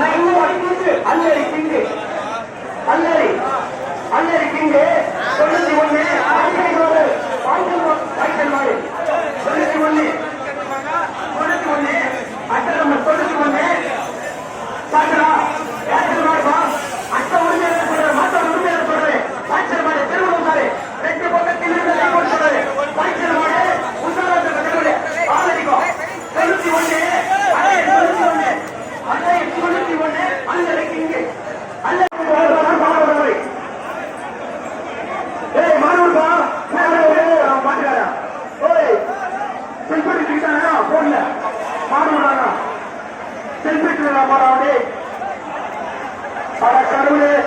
Allari king Allari Allari king தொண்ணூத்தி ஒண்ணு আগুনে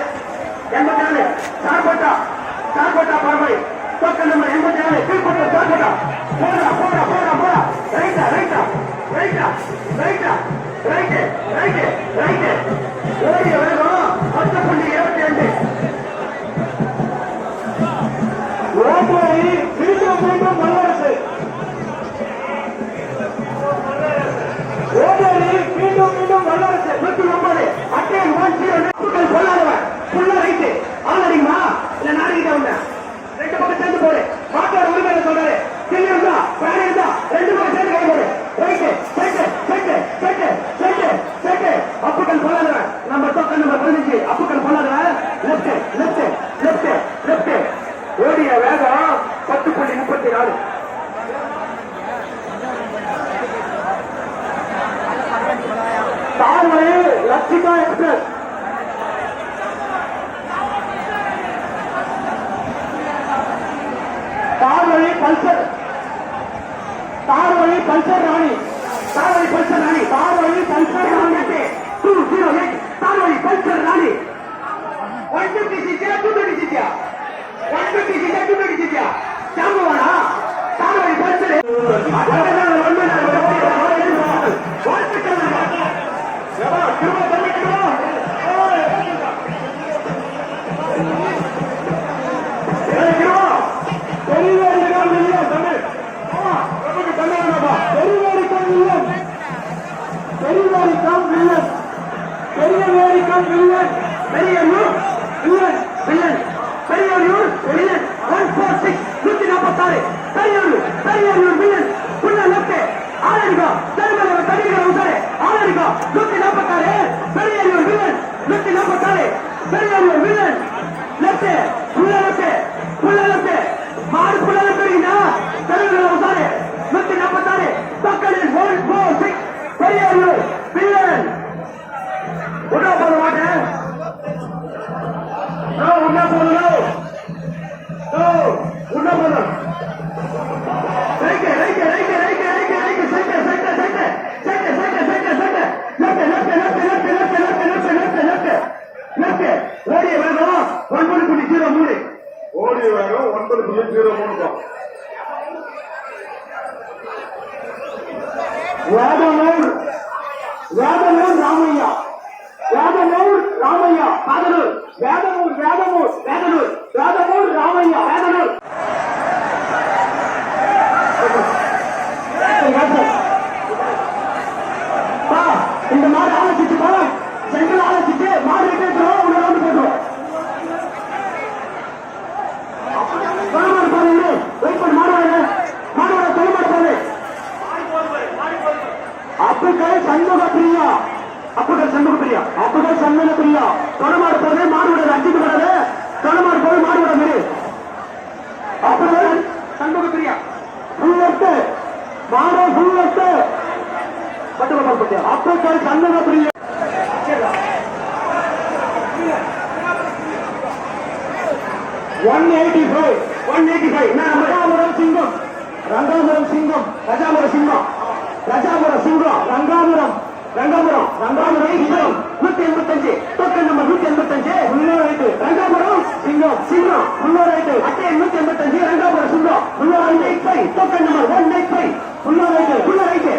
काशिका एक्सप्रेस तार वही पल्सर तार वही पल्सर रानी तार वही पल्सर रानी तार वही टू ज़ीरो एट तार वही पल्सर क्या பெரியாரின் வீரன் வேதனூர் வேதனூர் ராமையா. வேதனூர் ராமையா. வேதனூர் வேதனூர் சண்முக பிரியா. அப்பதான் சண்முக பிரியா. தொலைமாடு போதே மாடுவிட அஞ்சுக்கு விடாது தொலைமாடு போது மாடுவிட விட. அப்பதான் சண்முக பிரியா. புல்லட்டு மாடோ புல்லட்டு ஃபுல் பட்டு Shanmuga Priya. One eighty five one eighty five Rajapuram சிங்கம்? ரங்காபுரம் சிங்கம். ரஜாபுரம் சிங்கம். ரஜாபுரம் சிங்கம். ரங்காபுரம். ரங்காபுரம் ரங்காபுரம் சிங்கம். நூத்தி எண்பத்தஞ்சு டோக்கன் நம்பர் நூத்தி எண்பத்தஞ்சு. முன்னூறு ரைட்டு ரங்காபுரம் சிங்கம் சிங்கம். முன்னூறு ரைட்டு அட்டை நூத்தி எண்பத்தஞ்சு ரங்காபுரம் சிங்கம். முன்னூறு one eight five token number one eight five முன்னூறு ரைட்டு புள்ள ரைட்டு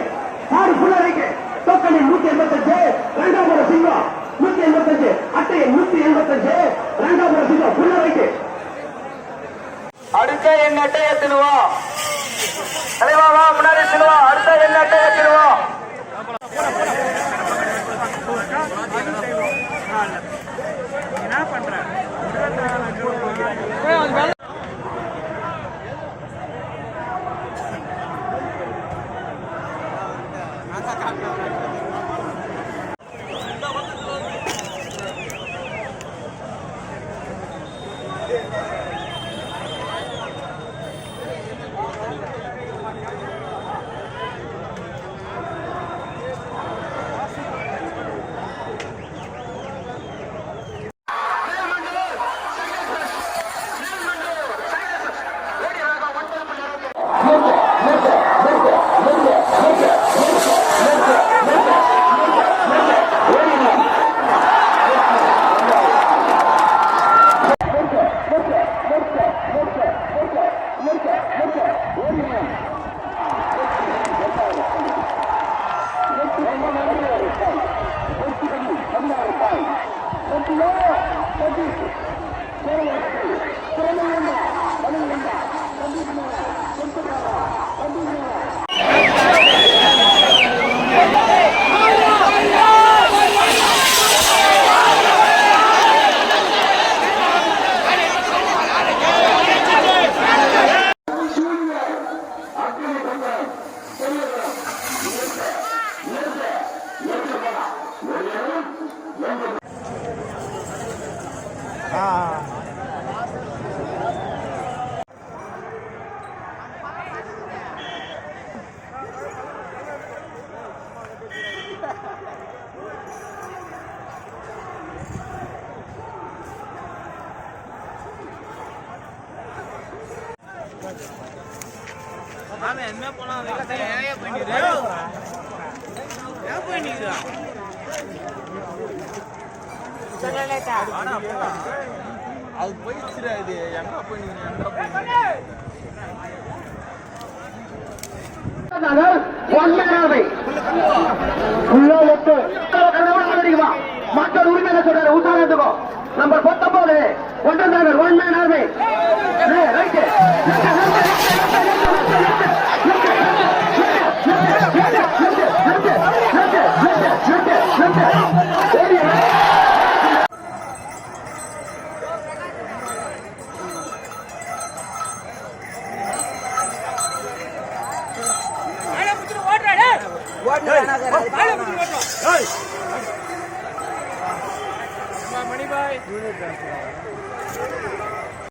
ஆறு புள்ள ரைட்டு டோக்கன் நூத்தி எண்பத்தஞ்சு ரங்காபுரம் சிங்கம். நூத்தி எண்பத்தஞ்சு அட்டை நூத்தி எண்பத்தஞ்சு ரங்காபுரம் சிங்கம். புள்ள ரைட்டு அடுத்த என் அட்டையை தினுவோம் தலைவா முன்னாடி தினுவோம் அடுத்த என் அட்டையை தினுவோம் என்ன போனா ஏன் பண்ணிடு ஏன் பண்ணிடு அது போயிடுச்சுடா இது. எங்க மக்கள் உரிமையில சொல்றாரு உத்தாரணத்துக்கோ நம்பர் பத்தொன்பது ஒன்றாம் ஒன் மேன் ஆர்மி மணிபாய்.